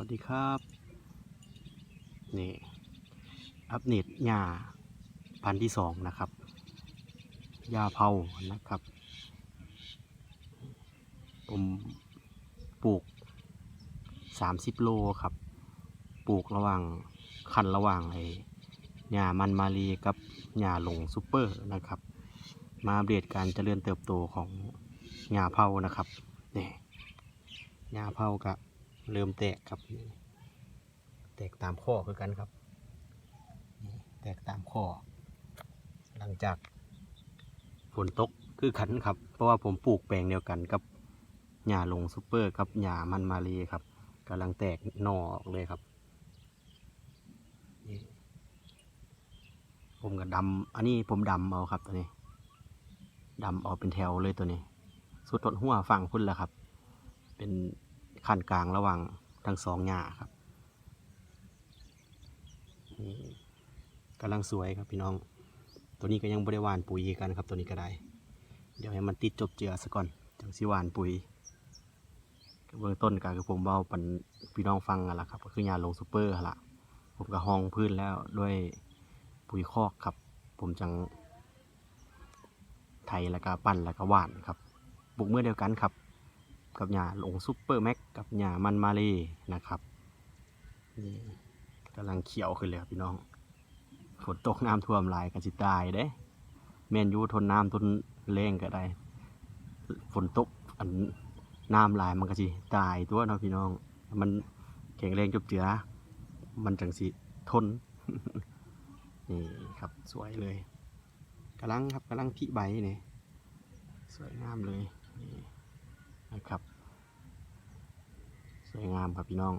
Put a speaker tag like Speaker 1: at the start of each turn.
Speaker 1: วัสดีครับ นี่ อัปเดตหญ้าพันธุ์ที่สองนะครับหญ้าเผานะครับ ผมปลูกสามสิบโลครับ ปลูกระหว่างคันระหว่างไอ้หญ้ามันมารีกับหญ้าหลงซูเปอร์นะครับ มาอัปเดตการเจริญเติบโตของหญ้าเผานะครับนี่หญ้าเผาก็ เริ่มแตกครับ แตกตามข้อคือกันครับ แตกตามข้อ หลังจากฝนตกคือขันครับ เพราะว่าผมปลูกแปลงเดียวกันกับหญ้าลงซูเปอร์กับหญ้ามันมารีครับกำลังแตกหน่อออกเลยครับ ผมก็ดำอันนี้ผมดำเอาครับตัวนี้ดำเอาเป็นแถวเลยตัวนี้ สุดต้นหัวฝั่งพุ่นแล้วครับ เป็น ขั้นกลางระหว่างทั้งสองหญ้าครับนี่กำลังสวยครับพี่น้อง ตัวนี้ก็ยังบริวานปุ๋ยกันครับ ตัวนี้ก็ได้ เดี๋ยวให้มันติดจบเจือซะก่อนจังสิหวานปุ๋ยเบื้องต้นก็คือผมเบาปันพี่น้องฟังกันละครับ ก็คือยาลงซูเปอร์ละผมก็ห้องพื้นแล้วด้วยปุ๋ยคอกครับ ผมจัง ไทยแล้วก็ปั้นแล้วก็หวานครับปลูกเมื่อเดียวกันครับ กับหญ้าลงซุปเปอร์แม็กกับหญ้ามันมาเลยนะครับนี่กำลังเขียวขึ้นเลยครับพี่น้องฝนตกน้ำท่วมหลายกันสิตายเด้แมนยูทนน้ำทนแรงก็ได้ ฝนตกอันน้ำหลายมันก็สิตายตัวเนาะพี่น้อง มันแข็งแรงจบเจือมันจังสิทน นี่ครับสวยเลยกำลังครับกำลังพิใบนี่สวยงามเลยนี่ นะครับ สวยงามครับพี่น้อง